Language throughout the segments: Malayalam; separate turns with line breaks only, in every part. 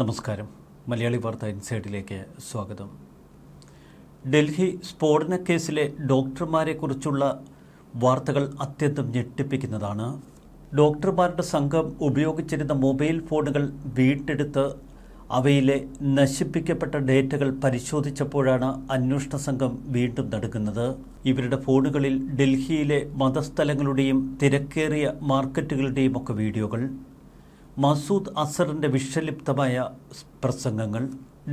നമസ്കാരം. മലയാളി വാർത്ത ഇൻസൈഡിലേക്ക് സ്വാഗതം. ഡൽഹി സ്ഫോടന കേസിലെ ഡോക്ടർമാരെക്കുറിച്ചുള്ള വാർത്തകൾ അത്യന്തം ഞെട്ടിപ്പിക്കുന്നതാണ്. ഡോക്ടർമാരുടെ സംഘം ഉപയോഗിച്ചിരുന്ന മൊബൈൽ ഫോണുകൾ വീണ്ടെടുത്ത് അവയിലെ നശിപ്പിക്കപ്പെട്ട ഡേറ്റകൾ പരിശോധിച്ചപ്പോഴാണ് അന്വേഷണ സംഘം വീണ്ടും നടക്കുന്നത് ഇവരുടെ ഫോണുകളിൽ ഡൽഹിയിലെ മതസ്ഥലങ്ങളുടെയും തിരക്കേറിയ മാർക്കറ്റുകളുടെയും ഒക്കെ വീഡിയോകൾ. മസൂദ് അസറിന്റെ വിഷലിപ്തമായ പ്രസംഗങ്ങൾ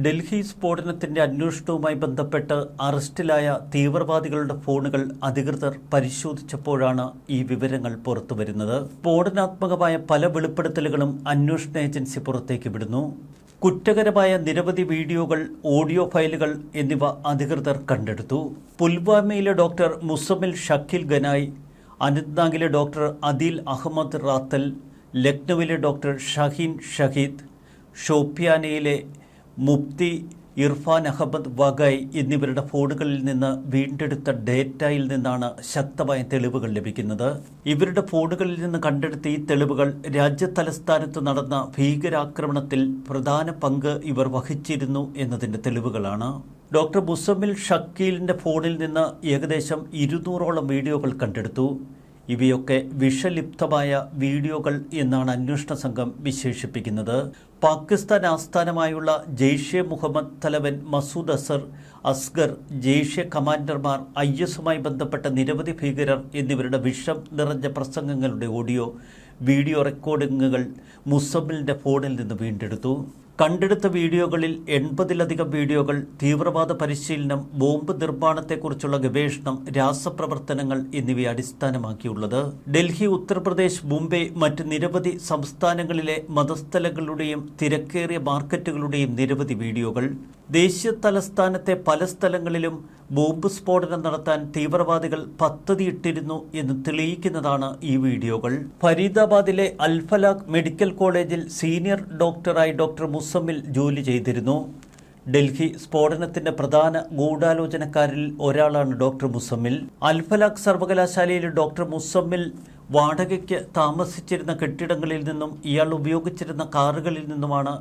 ഡൽഹി സ്ഫോടനത്തിന്റെ അന്വേഷണവുമായി ബന്ധപ്പെട്ട് അറസ്റ്റിലായ തീവ്രവാദികളുടെ ഫോണുകൾ അധികൃതർ പരിശോധിച്ചപ്പോഴാണ് ഈ വിവരങ്ങൾ പുറത്തുവരുന്നത്. സ്ഫോടനാത്മകമായ പല വെളിപ്പെടുത്തലുകളും അന്വേഷണ ഏജൻസി പുറത്തേക്ക് വിടുന്നു. കുറ്റകരമായ നിരവധി വീഡിയോകൾ ഓഡിയോ ഫയലുകൾ എന്നിവ അധികൃതർ കണ്ടെടുത്തു. പുൽവാമയിലെ ഡോക്ടർ മുസമിൽ ഷക്കിൽ ഗനായ് അനന്ത്നാഗിലെ ഡോക്ടർ അദിൽ അഹമ്മദ് റാത്തൽ ലക്നൌവിലെ ഡോക്ടർ ഷഹീൻ ഷഹീദ് ഷോപ്പിയാനയിലെ മുഫ്തി ഇർഫാൻ അഹമ്മദ് വഗൈ എന്നിവരുടെ ഫോണുകളിൽ നിന്ന് വീണ്ടെടുത്ത ഡേറ്റയിൽ നിന്നാണ് ശക്തമായ തെളിവുകൾ ലഭിക്കുന്നത്. ഇവരുടെ ഫോണുകളിൽ നിന്ന് കണ്ടെടുത്ത ഈ തെളിവുകൾ രാജ്യതലസ്ഥാനത്ത് നടന്ന ഭീകരാക്രമണത്തിൽ പ്രധാന പങ്ക് ഇവർ വഹിച്ചിരുന്നു എന്നതിന്റെ തെളിവുകളാണ്. ഡോക്ടർ മുസമ്മിൽ ഷക്കീലിന്റെ ഫോണിൽ നിന്ന് ഏകദേശം ഇരുന്നൂറോളം വീഡിയോകൾ കണ്ടെടുത്തു. ഇവയൊക്കെ വിഷലിപ്തമായ വീഡിയോകൾ എന്നാണ് അന്വേഷണ സംഘം വിശേഷിപ്പിക്കുന്നത്. പാകിസ്ഥാൻ ആസ്ഥാനമായുള്ള ജെയ്ഷെ മുഹമ്മദ് തലവൻ മസൂദ് അസർ അസ്ഗർ ജെയ്ഷെ കമാൻഡർമാർ ഐ എസുമായി ബന്ധപ്പെട്ട നിരവധി ഭീകരർ എന്നിവരുടെ വിഷം നിറഞ്ഞ പ്രസംഗങ്ങളുടെ ഓഡിയോ വീഡിയോ റെക്കോർഡിങ്ങുകൾ മുസമ്മിലിന്റെ ഫോണിൽ നിന്ന് വീണ്ടെടുത്തു. കണ്ടെടുത്ത വീഡിയോകളിൽ എൺപതിലധികം വീഡിയോകൾ തീവ്രവാദ പരിശീലനം ബോംബ് നിർമ്മാണത്തെക്കുറിച്ചുള്ള ഗവേഷണം രാസപ്രവർത്തനങ്ങൾ എന്നിവയെ അടിസ്ഥാനമാക്കിയുള്ളത്. ഡൽഹി ഉത്തർപ്രദേശ് മുംബൈ മറ്റ് നിരവധി സംസ്ഥാനങ്ങളിലെ മതസ്ഥലങ്ങളുടെയും തിരക്കേറിയ മാർക്കറ്റുകളുടെയും നിരവധി വീഡിയോകൾ. ദേശീയ തലസ്ഥാനത്തെ പല സ്ഥലങ്ങളിലും ബോംബ് സ്ഫോടനം നടത്താൻ തീവ്രവാദികൾ പദ്ധതിയിട്ടിരുന്നു എന്ന് തെളിയിക്കുന്നതാണ് ഈ വീഡിയോകൾ. ഫരീദാബാദിലെ അൽഫലാഖ് മെഡിക്കൽ കോളേജിൽ സീനിയർ ഡോക്ടറായി ഡോക്ടർ മുസമ്മിൽ ജോലി ചെയ്തിരുന്നു. ഡൽഹി സ്ഫോടനത്തിന്റെ പ്രധാന ഗൂഢാലോചനക്കാരിൽ ഒരാളാണ് ഡോക്ടർ മുസമ്മിൽ. അൽഫലാഖ് സർവകലാശാലയിലെ ഡോക്ടർ മുസമ്മിൽ വാടകയ്ക്ക് താമസിച്ചിരുന്ന കെട്ടിടങ്ങളിൽ നിന്നും ഇയാൾ ഉപയോഗിച്ചിരുന്ന കാറുകളിൽ നിന്നുമാണ്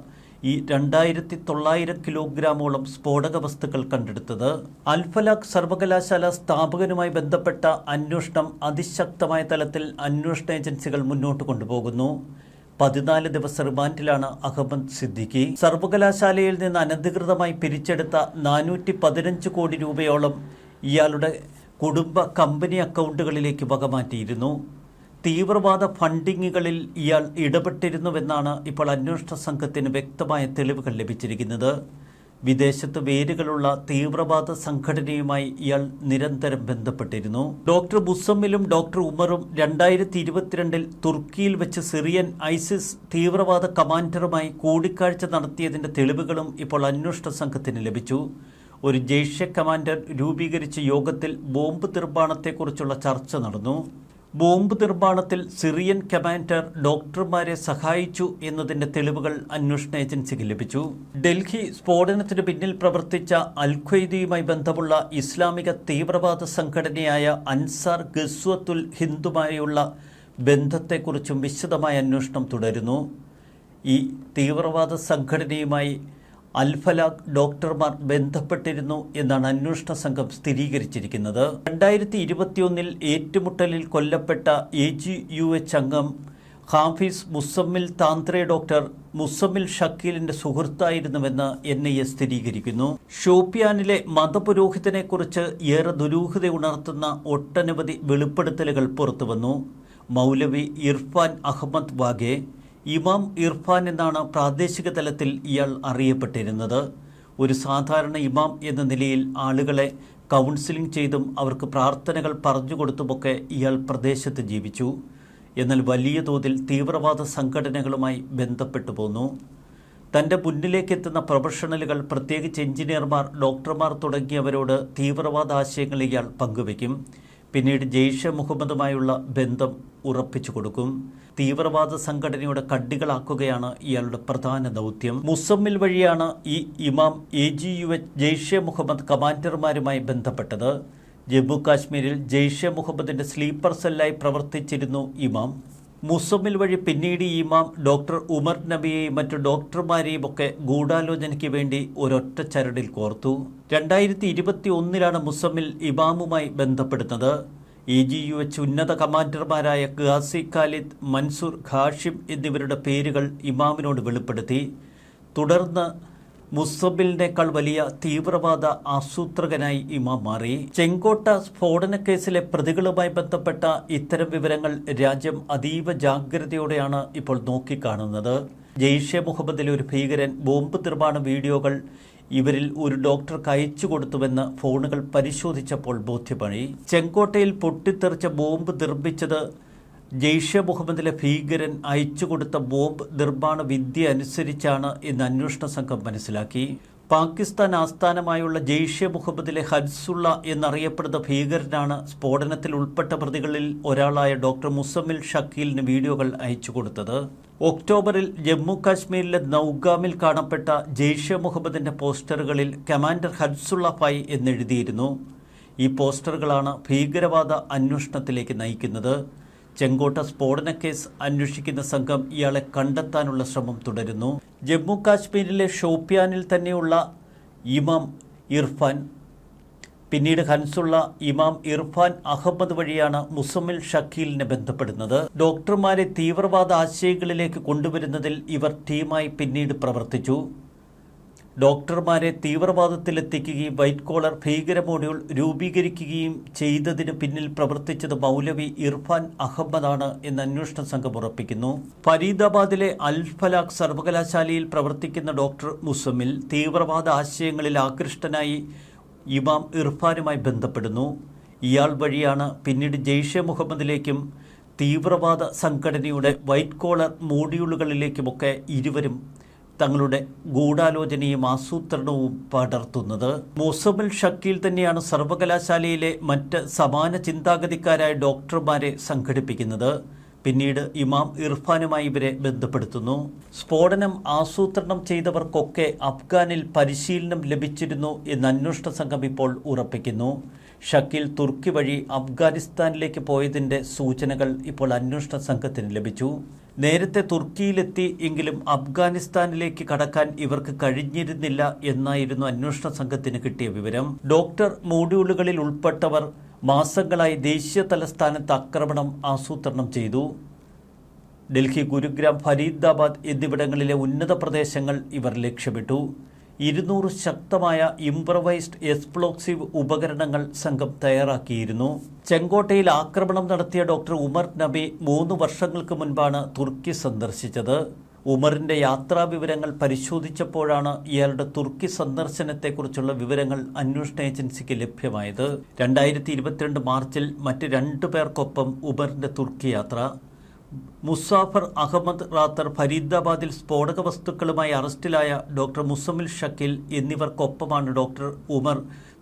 ഈ രണ്ടായിരത്തി തൊള്ളായിരം കിലോഗ്രാമോളം സ്ഫോടക വസ്തുക്കൾ കണ്ടെടുത്തത് അൽഫലാഖ് സർവകലാശാല സ്ഥാപകനുമായി ബന്ധപ്പെട്ട അന്വേഷണം അതിശക്തമായ തലത്തിൽ അന്വേഷണ ഏജൻസികൾ മുന്നോട്ട് കൊണ്ടുപോകുന്നു. പതിനാല് ദിവസ റിമാൻഡിലാണ് അഹമ്മദ് സിദ്ദിഖി. സർവകലാശാലയിൽ നിന്ന് അനധികൃതമായി പിരിച്ചെടുത്ത നാനൂറ്റി പതിനഞ്ച് കോടി രൂപയോളം ഇയാളുടെ കുടുംബ കമ്പനി അക്കൗണ്ടുകളിലേക്ക് വകമാറ്റിയിരുന്നു. തീവ്രവാദ ഫണ്ടിങ്ങുകളിൽ ഇയാൾ ഇടപെട്ടിരുന്നുവെന്നാണ് ഇപ്പോൾ അന്വേഷണ സംഘത്തിന് വ്യക്തമായ തെളിവുകൾ ലഭിച്ചിരിക്കുന്നത്. വിദേശത്ത് വേരുകളുള്ള തീവ്രവാദ സംഘടനയുമായി ഇയാൾ നിരന്തരം ബന്ധപ്പെട്ടിരുന്നു. ഡോക്ടർ ബുസമ്മിലും ഡോക്ടർ ഉമറും രണ്ടായിരത്തി ഇരുപത്തിരണ്ടിൽ തുർക്കിയിൽ വെച്ച് സിറിയൻ ഐസിസ് തീവ്രവാദ കമാൻഡറുമായി കൂടിക്കാഴ്ച നടത്തിയതിന്റെ തെളിവുകളും ഇപ്പോൾ അന്വേഷണ സംഘത്തിന് ലഭിച്ചു. ഒരു ജെയ്ഷെ കമാൻഡർ രൂപീകരിച്ച യോഗത്തിൽ ബോംബ് നിർമ്മാണത്തെക്കുറിച്ചുള്ള ചർച്ച നടന്നു. ബോംബ് നിർമ്മാണത്തിൽ സിറിയൻ കമാൻഡർ ഡോക്ടർമാരെ സഹായിച്ചു എന്നതിന്റെ തെളിവുകൾ അന്വേഷണ ഏജൻസിക്ക് ലഭിച്ചു. ഡൽഹി സ്ഫോടനത്തിന് പിന്നിൽ പ്രവർത്തിച്ച അൽഖ്വയ്ദയുമായി ബന്ധമുള്ള ഇസ്ലാമിക തീവ്രവാദ സംഘടനയായ അൻസാർ ഗസ്വത്തുൽ ഹിന്ദുമായുള്ള ബന്ധത്തെക്കുറിച്ചും വിശദമായ അന്വേഷണം തുടരുന്നു. ഈ തീവ്രവാദ സംഘടനയുമായി അൽഫലാഖ് ഡോക്ടർമാർ ബന്ധപ്പെട്ടിരുന്നു എന്നാണ് അന്വേഷണ സംഘം സ്ഥിരീകരിച്ചിരിക്കുന്നത്. രണ്ടായിരത്തി ഇരുപത്തിയൊന്നിൽ ഏറ്റുമുട്ടലിൽ കൊല്ലപ്പെട്ട എ ജി യു എച്ച് അംഗം ഹാഫിസ് മുസമ്മിൽ താന്ത്രെ ഡോക്ടർ മുസമ്മിൽ ഷക്കീലിന്റെ സുഹൃത്തായിരുന്നുവെന്ന് എൻ ഐ എ സ്ഥിരീകരിക്കുന്നു. ഷോപ്പിയാനിലെ മതപുരോഹിതനെക്കുറിച്ച് ഏറെ ദുരൂഹത ഉണർത്തുന്ന ഒട്ടനവധി വെളിപ്പെടുത്തലുകൾ പുറത്തുവന്നു. മൗലവി ഇർഫാൻ അഹമ്മദ് വാഗെ ഇമാം ഇർഫാൻ എന്നാണ് പ്രാദേശിക തലത്തിൽ ഇയാൾ അറിയപ്പെട്ടിരുന്നത്. ഒരു സാധാരണ ഇമാം എന്ന നിലയിൽ ആളുകളെ കൗൺസിലിംഗ് ചെയ്തും അവർക്ക് പ്രാർത്ഥനകൾ പറഞ്ഞു പറഞ്ഞുകൊടുത്തുമൊക്കെ ഇയാൾ പ്രദേശത്ത് ജീവിച്ചു. എന്നാൽ വലിയ തോതിൽ തീവ്രവാദ സംഘടനകളുമായി ബന്ധപ്പെട്ടു പോന്നു. തന്റെ മുന്നിലേക്കെത്തുന്ന പ്രൊഫഷണലുകൾ പ്രത്യേകിച്ച് എഞ്ചിനീയർമാർ ഡോക്ടർമാർ തുടങ്ങിയവരോട് തീവ്രവാദ ആശയങ്ങൾ ഇയാൾ പങ്കുവയ്ക്കും. പിന്നീട് ജെയ്ഷെ മുഹമ്മദുമായുള്ള ബന്ധം ഉറപ്പിച്ചു കൊടുക്കും. തീവ്രവാദ സംഘടനയുടെ കഡ്ഡികളാക്കുകയാണ് ഇയാളുടെ പ്രധാന ദൗത്യം. മുസമ്മിൽ വഴിയാണ് ഈ ഇമാം A G U H Jaishe Mohammed കമാൻഡർമാരുമായി ബന്ധപ്പെട്ടത്. ജമ്മു കാശ്മീരിൽ ജെയ്ഷെ മുഹമ്മദിന്റെ സ്ലീപ്പർ സെല്ലായി പ്രവർത്തിച്ചിരുന്നു ഇമാം. മുസമ്മിൽ വഴി പിന്നീട് ഇമാം ഡോക്ടർ ഉമർ നബിയെയും മറ്റു ഡോക്ടർമാരെയും ഒക്കെ ഗൂഢാലോചനയ്ക്ക് വേണ്ടി ഒരൊറ്റ ചരടിൽ കോർത്തു. രണ്ടായിരത്തി ഇരുപത്തി ഒന്നിലാണ് മുസമ്മിൽ ഇമാമുമായി ബന്ധപ്പെടുന്നത്. ഇ ജി യു എച്ച് ഉന്നത കമാൻഡർമാരായ ഖാസി ഖാലിദ് മൻസൂർ ഖാഷിം എന്നിവരുടെ പേരുകൾ ഇമാമിനോട് വെളിപ്പെടുത്തി. തുടർന്ന് മുസബിലിനേക്കാൾ വലിയ തീവ്രവാദ ആസൂത്രകനായി ഇമാം മാറി. ചെങ്കോട്ട സ്ഫോടന കേസിലെ പ്രതികളുമായി ബന്ധപ്പെട്ട ഇത്തരം വിവരങ്ങൾ രാജ്യം അതീവ ജാഗ്രതയോടെയാണ് ഇപ്പോൾ നോക്കിക്കാണുന്നത്. ജെയ്ഷെ മുഹമ്മദിലെ ഒരു ഭീകരൻ ബോംബ് നിർമ്മാണ വീഡിയോകൾ ഇവരിൽ ഒരു ഡോക്ടർക്ക് അയച്ചു കൊടുത്തുവെന്ന് ഫോണുകൾ പരിശോധിച്ചപ്പോൾ ബോധ്യമായി. ചെങ്കോട്ടയിൽ പൊട്ടിത്തെറിച്ച ബോംബ് നിർമ്മിച്ചത് ജെയ്ഷെ മുഹമ്മദിലെ ഭീകരൻ അയച്ചുകൊടുത്ത ബോംബ് നിർമ്മാണ വിദ്യ അനുസരിച്ചാണ് എന്ന് അന്വേഷണ സംഘം മനസ്സിലാക്കി. പാകിസ്ഥാൻ ആസ്ഥാനമായുള്ള ജെയ്ഷെ മുഹമ്മദിലെ ഹൻസുള്ള എന്നറിയപ്പെടുന്ന ഭീകരനാണ് സ്ഫോടനത്തിൽ ഉൾപ്പെട്ട പ്രതികളിൽ ഒരാളായ ഡോക്ടർ മുസമ്മിൽ ഷക്കീലിന് വീഡിയോകൾ അയച്ചു കൊടുത്തത്. ഒക്ടോബറിൽ ജമ്മു കാശ്മീരിലെ നൌഗാമിൽ കാണപ്പെട്ട ജെയ്ഷെ മുഹമ്മദിന്റെ പോസ്റ്ററുകളിൽ കമാൻഡർ ഹൻസുള്ള ഫൈ എന്നെഴുതിയിരുന്നു. ഈ പോസ്റ്ററുകളാണ് ഭീകരവാദ അന്വേഷണത്തിലേക്ക് നയിക്കുന്നത്. ചെങ്കോട്ട സ്ഫോടന കേസ് അന്വേഷിക്കുന്ന സംഘം ഇയാളെ കണ്ടെത്താനുള്ള ശ്രമം തുടരുന്നു. ജമ്മു കാശ്മീരിലെ ഷോപ്പിയാനിൽ തന്നെയുള്ള ഇമാം ഇർഫാൻ പിന്നീട് ഹൻസുള്ള ഇമാം ഇർഫാൻ അഹമ്മദ് വഴിയാണ് മുസമ്മിൽ ഷക്കീലിനെ ബന്ധപ്പെടുന്നത്. ഡോക്ടർമാരെ തീവ്രവാദ ആശയങ്ങളിലേക്ക് കൊണ്ടുവരുന്നതിൽ ഇവർ ടീമായി പിന്നീട് പ്രവർത്തിച്ചു. ഡോക്ടർമാരെ തീവ്രവാദത്തിലെത്തിക്കുകയും വൈറ്റ് കോളർ ഭീകര മോഡ്യൂൾ രൂപീകരിക്കുകയും ചെയ്തതിന് പിന്നിൽ പ്രവർത്തിച്ചത് മൗലവി ഇർഫാൻ അഹമ്മദാണ് എന്ന് അന്വേഷണ സംഘം ഉറപ്പിക്കുന്നു. ഫരീദാബാദിലെ അൽഫലാഖ് സർവകലാശാലയിൽ പ്രവർത്തിക്കുന്ന ഡോക്ടർ മുസമിൽ തീവ്രവാദ ആശയങ്ങളിൽ ആകൃഷ്ടനായി ഇമാം ഇർഫാനുമായി ബന്ധപ്പെടുന്നു. ഇയാൾ വഴിയാണ് പിന്നീട് ജെയ്ഷെ മുഹമ്മദിലേക്കും തീവ്രവാദ സംഘടനയുടെ വൈറ്റ് കോളർ മോഡ്യൂളുകളിലേക്കുമൊക്കെ ഇരുവരും തങ്ങളുടെ ഗൂഢാലോചനയും ആസൂത്രണവും പടർത്തുന്നത്. മൊസബിൽ ഷക്കീൽ തന്നെയാണ് സർവകലാശാലയിലെ മറ്റ് സമാന ചിന്താഗതിക്കാരായ ഡോക്ടർമാരെ സംഘടിപ്പിക്കുന്നത്. പിന്നീട് ഇമാം ഇർഫാനുമായി ഇവരെ ബന്ധപ്പെടുത്തുന്നു. സ്ഫോടനം ആസൂത്രണം ചെയ്തവർക്കൊക്കെ അഫ്ഗാനിൽ പരിശീലനം ലഭിച്ചിരുന്നു എന്ന് അന്വേഷണ സംഘം ഇപ്പോൾ ഉറപ്പിക്കുന്നു. ഷക്കീൽ തുർക്കി വഴി അഫ്ഗാനിസ്ഥാനിലേക്ക് പോയതിന്റെ സൂചനകൾ ഇപ്പോൾ അന്വേഷണ സംഘത്തിന് ലഭിച്ചു. നേരത്തെ തുർക്കിയിലെത്തി എങ്കിലും അഫ്ഗാനിസ്ഥാനിലേക്ക് കടക്കാൻ ഇവർക്ക് കഴിഞ്ഞിരുന്നില്ല എന്നായിരുന്നു അന്വേഷണ സംഘത്തിന് കിട്ടിയ വിവരം. ഡോക്ടർ മോഡ്യൂളുകളിൽ ഉൾപ്പെട്ടവർ മാസങ്ങളായി ദേശീയ തലസ്ഥാനത്ത് ആക്രമണം ആസൂത്രണം ചെയ്തു. ഡൽഹി ഗുരുഗ്രാം ഫരീദാബാദ് എന്നിവിടങ്ങളിലെ ഉന്നത പ്രദേശങ്ങൾ ഇവർ ലക്ഷ്യമിട്ടു. ഇരുന്നൂറ് ശക്തമായ ഇംപ്രവൈസ്ഡ് എക്സ്പ്ലോസീവ് ഉപകരണങ്ങൾ സംഘം തയ്യാറാക്കിയിരുന്നു. ചെങ്കോട്ടയിൽ ആക്രമണം നടത്തിയ ഡോക്ടർ ഉമർ നബി മൂന്ന് വർഷങ്ങൾക്ക് മുൻപാണ് തുർക്കി സന്ദർശിച്ചത്. ഉമറിന്റെ യാത്രാ വിവരങ്ങൾ പരിശോധിച്ചപ്പോഴാണ് ഇയാളുടെ തുർക്കി സന്ദർശനത്തെക്കുറിച്ചുള്ള വിവരങ്ങൾ അന്വേഷണ ഏജൻസിക്ക് ലഭ്യമായത്. രണ്ടായിരത്തി ഇരുപത്തിരണ്ട് മാർച്ചിൽ മറ്റ് രണ്ടു പേർക്കൊപ്പം ഉമറിന്റെ തുർക്കി യാത്ര. മുസാഫർ അഹമ്മദ് റാത്തർ ഫരീദാബാദിൽ സ്ഫോടക വസ്തുക്കളുമായി അറസ്റ്റിലായ ഡോക്ടർ മുസമിൽ ഷക്കിൽ എന്നിവർക്കൊപ്പമാണ് ഡോക്ടർ ഉമർ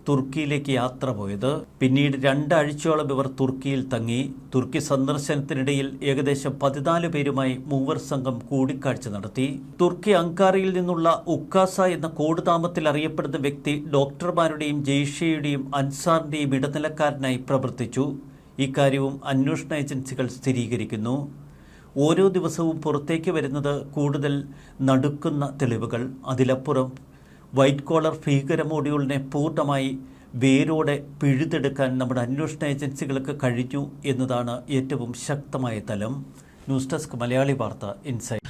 തുർക്കിയിലേക്ക് യാത്ര പോയത്. പിന്നീട് രണ്ടാഴ്ചയോളം ഇവർ തുർക്കിയിൽ തങ്ങി. തുർക്കി സന്ദർശനത്തിനിടയിൽ ഏകദേശം പതിനാല് പേരുമായി മൂവർ സംഘം കൂടിക്കാഴ്ച നടത്തി. തുർക്കി അങ്കാറയിൽ നിന്നുള്ള ഉക്കാസ എന്ന കോഡ് നാമത്തിൽ അറിയപ്പെടുന്ന വ്യക്തി ഡോക്ടർമാരുടെയും ജെയ്ഷയുടെയും അൻസാറിന്റെയും ഇടനിലക്കാരനായി പ്രവർത്തിച്ചു. ഇക്കാര്യവും അന്വേഷണ ഏജൻസികൾ സ്ഥിരീകരിക്കുന്നു. ഓരോ ദിവസവും പുറത്തേക്ക് വരുന്നത് കൂടുതൽ നടുക്കുന്ന തെളിവുകൾ. അതിലപ്പുറം വൈറ്റ് കോളർ ഭീകര മോഡ്യൂളിനെ പൂർണമായി വേരോടെ പിഴുതെടുക്കാൻ നമ്മുടെ അന്വേഷണ ഏജൻസികൾക്ക് കഴിഞ്ഞു എന്നതാണ് ഏറ്റവും ശക്തമായ തലം. ന്യൂസ് ഡെസ്ക് മലയാളി വാർത്ത ഇൻസൈറ്റ്